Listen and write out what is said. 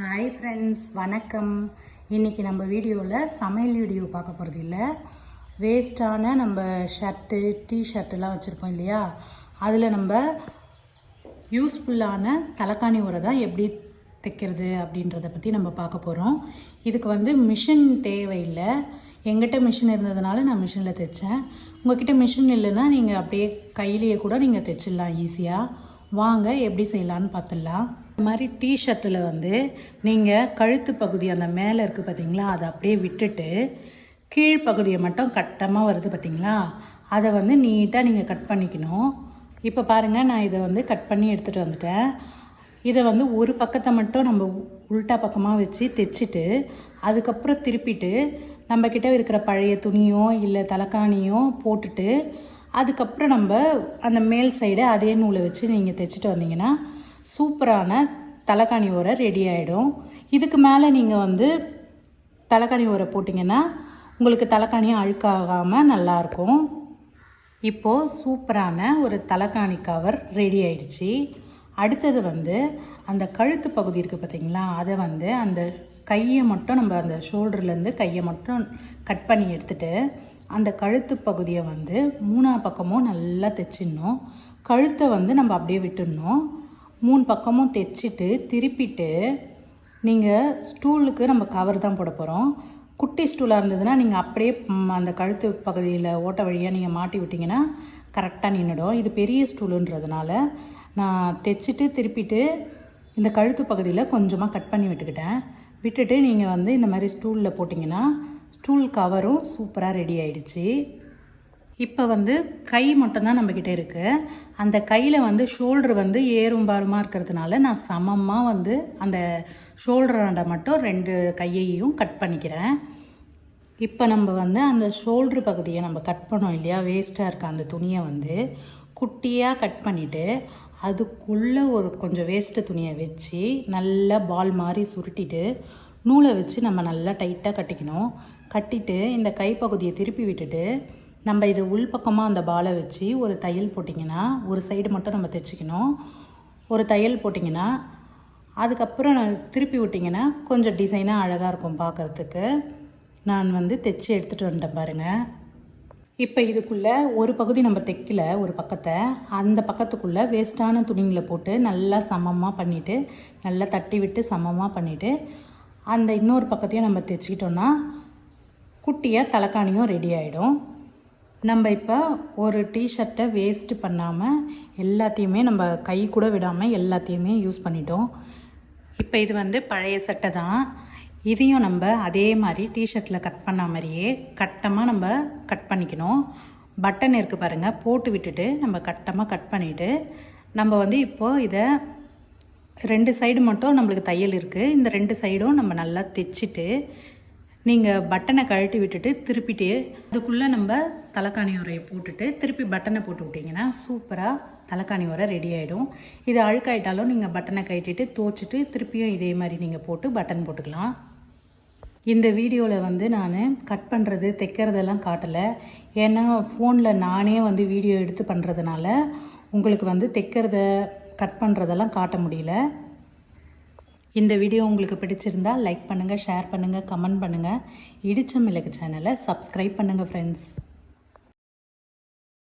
Hi friends வணக்கம். இன்றைக்கி நம்ம வீடியோவில் சமையல் வீடியோ பார்க்க போகிறது இல்லை. வேஸ்ட்டான நம்ம ஷர்ட்டு டிஷர்ட்டுலாம் வச்சுருப்போம் இல்லையா? அதில் நம்ம யூஸ்ஃபுல்லான தலைக்காணி உரை தான் எப்படி தைக்கிறது அப்படின்றத பற்றி நம்ம பார்க்க போகிறோம் இதுக்கு வந்து மிஷின் தேவையில்லை. எங்கிட்ட மிஷின் இருந்ததுனால நான் மிஷினில் தைச்சேன். உங்ககிட்ட மிஷின் இல்லைன்னா நீங்கள் அப்படியே கையிலேயே கூட நீங்கள் தைச்சிடலாம் ஈஸியாக வாங்க எப்படி செய்யலான்னு பார்த்துடலாம். இந்த மாதிரி டிஷர்ட்டில் வந்து நீங்கள் கழுத்து பகுதி அந்த மேலே இருக்குது பார்த்தீங்களா அதை அப்படியே விட்டுட்டு கீழ் பகுதியை மட்டும் கட்டமாக வருது பார்த்தீங்களா அதை வந்து நீட்டாக நீங்கள் கட் பண்ணிக்கணும். இப்போ பாருங்கள் நான் இதை வந்து கட் பண்ணி எடுத்துகிட்டு வந்துட்டேன். இதை வந்து ஒரு பக்கத்தை மட்டும் நம்ம உல்ட்டா பக்கமாக வச்சு தைச்சிட்டு அதுக்கப்புறம் திருப்பிட்டு நம்மக்கிட்ட இருக்கிற பழைய துணியோ இல்லை தலைக்காணியோ போட்டுட்டு அதுக்கப்புறம் நம்ம அந்த மேல் சைடு அதே நூலை வச்சு நீங்கள் தைச்சிட்டு வந்தீங்கன்னா சூப்பரான தலைக்காணி உரை ரெடி ஆகிடும் இதுக்கு மேலே நீங்கள் வந்து தலைக்காணி உரை போட்டிங்கன்னா உங்களுக்கு தலைக்காணியும் அழுக்காகாமல் நல்லாயிருக்கும் இப்போது சூப்பரான ஒரு தலைக்காணி கவர் ரெடி ஆயிடுச்சு. அடுத்தது வந்து அந்த கழுத்து பகுதி இருக்குது பார்த்தீங்களா அதை வந்து அந்த கையை மட்டும் நம்ம அந்த ஷோல்டர்லேருந்து கையை மட்டும் கட் பண்ணி எடுத்துகிட்டு அந்த கழுத்து பகுதியை வந்து மூணா பக்கமும் நல்லா தைச்சிடணும். கழுத்தை வந்து நம்ம அப்படியே விட்டுடணும். மூணு பக்கமும் தைச்சிட்டு திருப்பிட்டு நீங்கள் ஸ்டூலுக்கு நம்ம கவர் தான் போட போகிறோம் குட்டி ஸ்டூலாக இருந்ததுன்னா நீங்கள் அப்படியே அந்த கழுத்து பகுதியில் ஓட்ட வழியாக நீங்கள் மாட்டி விட்டிங்கன்னா கரெக்டாக நின்றுடும் இது பெரிய ஸ்டூலுன்றதுனால நான் தைச்சிட்டு திருப்பிட்டு இந்த கழுத்து பகுதியில் கொஞ்சமாக கட் பண்ணி விட்டுக்கிட்டேன். விட்டுட்டு நீங்கள் வந்து இந்த மாதிரி ஸ்டூலில் போட்டிங்கன்னா ஸ்டூல் கவரும் சூப்பராக ரெடி ஆயிடுச்சு. இப்போ வந்து கை மட்டும்தான் நம்மக்கிட்ட இருக்குது அந்த கையில் வந்து ஷோல்டர் வந்து ஏறும் பாருமாக இருக்கிறதுனால நான் சமமாக வந்து அந்த ஷோல்டராண்ட மட்டும் ரெண்டு கையையும் கட் பண்ணிக்கிறேன். இப்போ நம்ம வந்து அந்த ஷோல்டர் பகுதியை நம்ம கட் பண்ணோம் இல்லையா? வேஸ்ட்டாக இருக்க அந்த துணியை வந்து குட்டியாக கட் பண்ணிவிட்டு அதுக்குள்ளே ஒரு கொஞ்சம் வேஸ்ட்டு துணியை வச்சு நல்லா பால் மாதிரி சுருட்டிட்டு நூலை வச்சு நம்ம நல்லா டைட்டாக கட்டிக்கணும். கட்டிட்டு இந்த கைப்பகுதியை திருப்பி விட்டுட்டு நம்ம இது உள்பக்கமாக அந்த பாலை வச்சு ஒரு தையல் போட்டிங்கன்னா ஒரு சைடு மட்டும் நம்ம தைச்சிக்கணும். ஒரு தையல் போட்டிங்கன்னா அதுக்கப்புறம் நான் திருப்பி விட்டிங்கன்னா கொஞ்சம் டிசைனாக அழகாக இருக்கும் பார்க்குறதுக்கு. நான் வந்து தைச்சி எடுத்துகிட்டு வந்துட்டேன் பாருங்கள் இப்போ இதுக்குள்ளே ஒரு பகுதி நம்ம தைக்கல ஒரு பக்கத்தை. அந்த பக்கத்துக்குள்ளே வேஸ்ட்டான துணிங்களை போட்டு நல்லா சமமாக பண்ணிவிட்டு நல்லா தட்டி விட்டு சமமாக பண்ணிவிட்டு அந்த இன்னொரு பக்கத்தையும் நம்ம தைச்சிக்கிட்டோன்னா குட்டியாக தலைக்காணியும் ரெடி ஆகிடும் நம்ம இப்போ ஒரு டிஷர்ட்டை வேஸ்ட்டு பண்ணாமல் எல்லாத்தையுமே நம்ம கை கூட விடாமல் எல்லாத்தையுமே யூஸ் பண்ணிட்டோம். இப்போ இது வந்து பழைய சட்டை தான். இதையும் நம்ம அதே மாதிரி டிஷர்ட்டில் கட் பண்ண மாதிரியே கட்டமாக நம்ம கட் பண்ணிக்கணும். பட்டன் இருக்குது பாருங்கள் போட்டு விட்டுட்டு நம்ம கட்டமாக கட் பண்ணிவிட்டு நம்ம வந்து இப்போது இதை ரெண்டு சைடு மட்டும் நம்மளுக்கு தையல் இருக்குது இந்த ரெண்டு சைடும் நம்ம நல்லா தைச்சிட்டு நீங்கள் பட்டனை கழட்டி விட்டுட்டு திருப்பிட்டு அதுக்குள்ளே நம்ம தலைக்காணி உரையை போட்டுட்டு திருப்பி பட்டனை போட்டு விட்டிங்கன்னா சூப்பராக தலைக்காணி உரை ரெடி ஆகிடும் இது அழுக்காயிட்டாலும் நீங்கள் பட்டனை கழட்டிட்டு தோச்சிட்டு திருப்பியும் இதே மாதிரி நீங்கள் போட்டு பட்டன் போட்டுக்கலாம். இந்த வீடியோவில் வந்து நான் கட் பண்ணுறது தைக்கிறதெல்லாம் காட்டலை. ஏன்னா ஃபோனில் நானே வந்து வீடியோ எடுத்து பண்ணுறதுனால உங்களுக்கு வந்து தைக்கிறத கட் பண்ணுறதெல்லாம் காட்ட முடியல. இந்த வீடியோ உங்களுக்கு பிடிச்சிருந்தா லைக் பண்ணுங்கள் ஷேர் பண்ணுங்கள் கமெண்ட் பண்ணுங்கள் இடிச்ச மிளகு சேனலை சப்ஸ்கிரைப் பண்ணுங்கள் ஃப்ரெண்ட்ஸ்